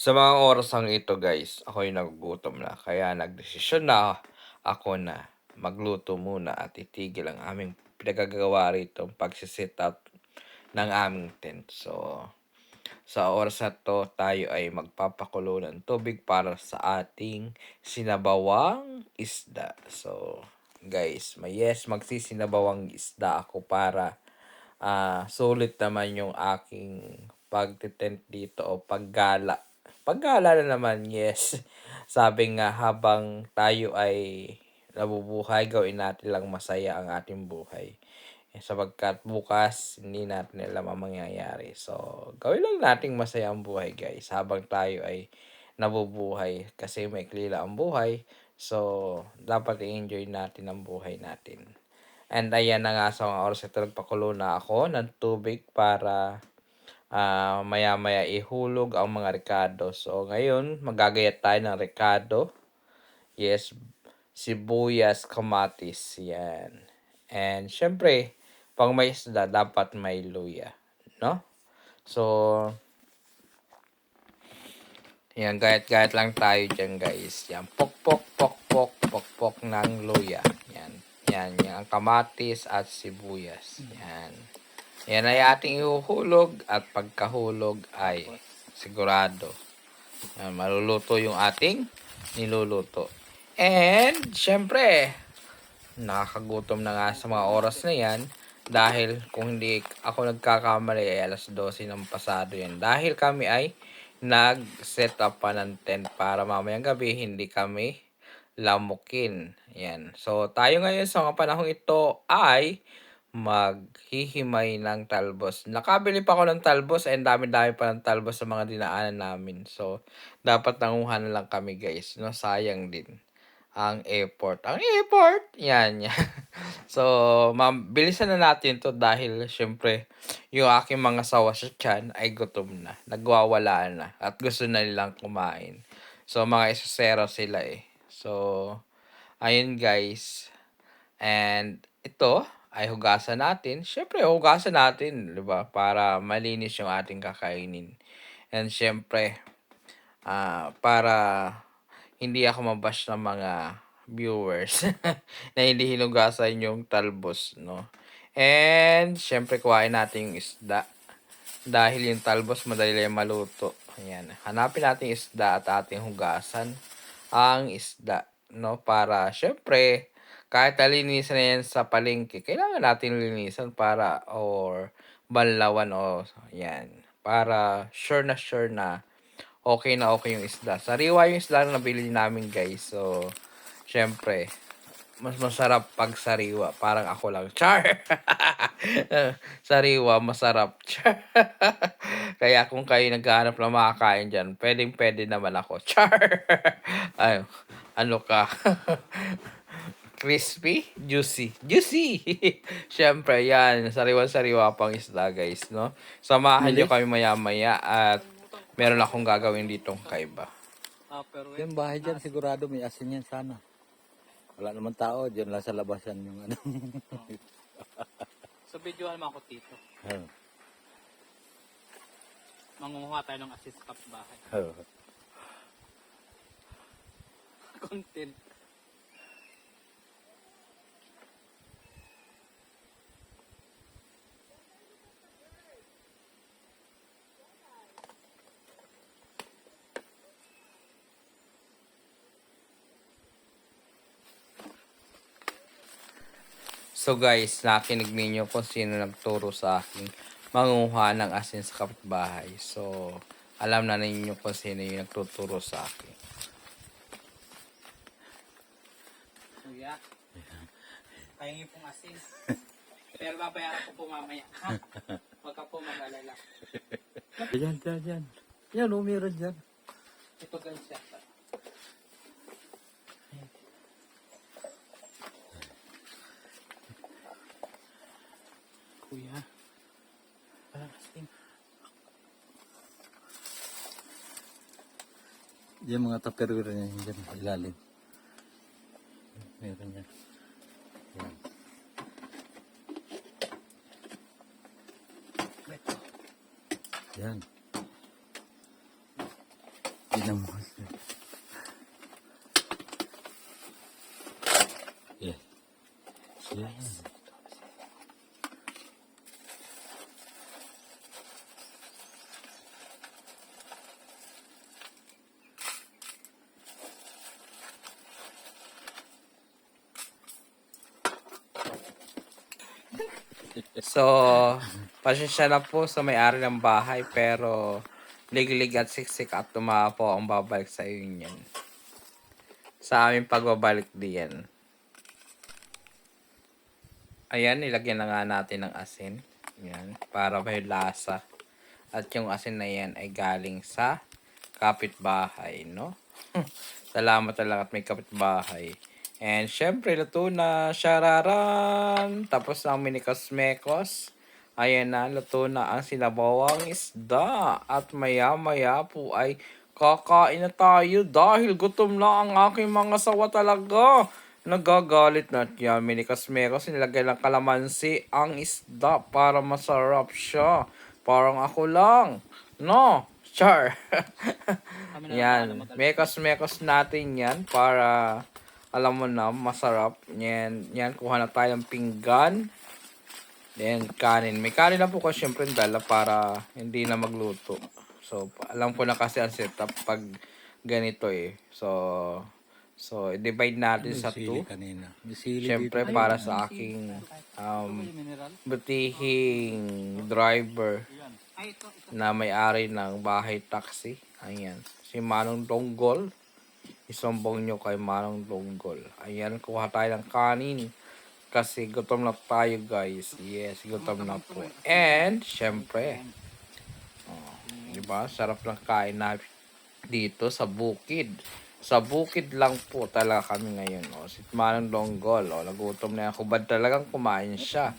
Sa mga orasang ito guys, ako'y nagugutom na. Kaya nagdesisyon na ako na magluto muna at itigil ang aming pinagagawa rito pagsisit up ng aming tent. So, sa oras na to, tayo ay magpapakulo ng tubig para sa ating sinabawang isda. So, guys, may yes, magsisinabawang isda ako para ah sulit naman yung aking pagtitent dito o paggala. Paggala na naman, yes. Sabi nga habang tayo ay nabubuhay, gawin natin lang masaya ang ating buhay. Eh, sapagkat bukas hindi natin alam ang mangyayari. So, gawin lang nating masaya ang buhay guys habang tayo ay nabubuhay kasi may klila ang buhay. So, dapat i-enjoy natin ang buhay natin. And ayan na nga sa mga oras ito, nagpakulo na ako ng tubig para ah maya-maya ihulog ang mga rekado. So, ngayon, magagayat tayo ng rekado. Yes, sibuyas, kamatis, yan. And, syempre, pang may isda, dapat may luya. No? So, yan, gayat-gayat lang tayo dyan, guys. Yan, pok, pok, pok, pok, pok, pok ng luya. Yan, yan, yan, kamatis at sibuyas. Yan. Yan ay ating ihuhulog at pagkahulog ay sigurado. Yan, maluluto yung ating niluluto. And, syempre, nakakagutom na nga sa mga oras na yan dahil kung hindi ako nagkakamali ay alas 12 ng pasado yan. Dahil kami ay nag-set up pa ng tent para mamayang gabi hindi kami lamukin. Yan. So, tayo ngayon sa mga panahong ito ay maghihimay ng talbos. Nakabili pa ako ng talbos and dami-dami pa ng talbos sa mga dinaanan namin. So, dapat nanguha na lang kami guys. No? Sayang din ang airport. Ang airport! Yan, yan. so, ma'am, bilisan na natin to dahil syempre, yung aking mga sawa sa tiyan ay gutom na. Nagwawala na. At gusto na nilang kumain. So, mga isasero sila eh. So, ayun guys. And, ito ay hugasan natin. Syempre, hugasan natin, di ba? Para malinis yung ating kakainin. And syempre, ah para hindi ako mabash ng mga viewers na hindi hinugasan yung talbos, no? And, syempre, kuhain natin yung isda. Dahil yung talbos, madali lang maluto. Ayan. Hanapin natin isda at ating hugasan ang isda, no? Para, syempre, kahit nalinisan na yan sa palengke, kailangan natin linisan para, or banlawan, o, yan. Para, sure na sure na, okay na okay yung isda. Sariwa yung isda na nabili namin guys. So, syempre, mas masarap pag sariwa. Parang ako lang. Char! sariwa, masarap. Char! Kaya kung kayo naghahanap ng makakain dyan, pwedeng pwede naman ako. Char! Ay, ano ka? Crispy, juicy. Juicy! Syempre, yan. Sariwa-sariwa pang isda, guys, no? Samahan nyo kami maya-maya at meron akong gagawin ditong kaiba. Ah, pero Yung bahay dyan, sigurado may asin yan sana. Wala naman tao, dyan lang sa labasan yung ano. sa video naman ako tito. Oh, Mangunguha tayo ng assist cup bahay. oh. Content. So guys, nakinig ninyo kung sino nagturo sa akin manguha ng asin sa kapitbahay. So, alam na ninyo kung sino yung nagtuturo sa akin. Kuya. Pahingi pong asin. Pero babayaran ko po mamaya. Ha? Huwag ka po mag-alala. Dyan, dyan, dyan. Yan, oh, meron dyan. Ito guys siya. Kuya. Walang asin. Yan mga taperwira niya dyan, ilalim. Meron yan. Yan. Ito. Yan. Tinamos. Yes. Yes. So, pasensya na po sa may-ari ng bahay pero liglig at siksik at tumawa po ang babalik sa iyo niyan. Sa aming pagbabalik diyan. Ayan, nilagyan na nga natin ng asin. Yan, para may lasa. At yung asin na yan ay galing sa kapitbahay, no? Salamat talaga at may kapitbahay. And syempre, luto na. Shararan! Tapos ang mini kosmekos. Ayan na, luto na ang sinabawang isda. At maya-maya po ay kakain na tayo dahil gutom na ang aking mga sawa talaga. Nagagalit na yan. Mini kosmekos, nilagay lang kalamansi ang isda para masarap siya. Parang ako lang. No? Char. Yan. Mekos-mekos natin yan para alam mo na masarap. Yan, yan kuha na tayo ng pinggan. Then kanin. May kanin na po ko syempre dala para hindi na magluto. So alam ko na kasi ang setup pag ganito eh. So so i-divide natin sa May sili Syempre dito. para sa aking um, butihing driver na may-ari ng bahay taxi. Ayan. Si Manong Donggol. Isumbong nyo kay Manong Donggol. Ayan, kuha tayo ng kanin. Kasi gutom na tayo guys. Yes, gutom na po. And, syempre, oh, diba? Sarap ng kain na dito sa bukid. Sa bukid lang po talaga kami ngayon. Oh. Si Manong Donggol. Oh, nagutom na yan. Kubad talagang kumain siya.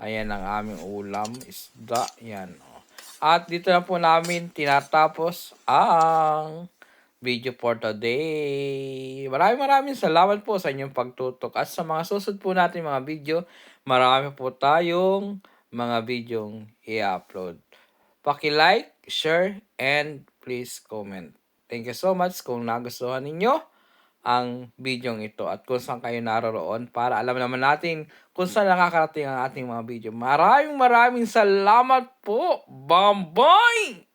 Ayan ang aming ulam. Isda. Yan. Oh. At dito na po namin tinatapos ang video for today. Maraming maraming salamat po sa inyong pagtutok. At sa mga susunod po natin mga video, marami po tayong mga videong i-upload. Paki-like, share, and please comment. Thank you so much kung nagustuhan ninyo ang video ito at kung saan kayo naroroon para alam naman natin kung saan nakakarating ang ating mga video. Maraming maraming salamat po. Bye-bye!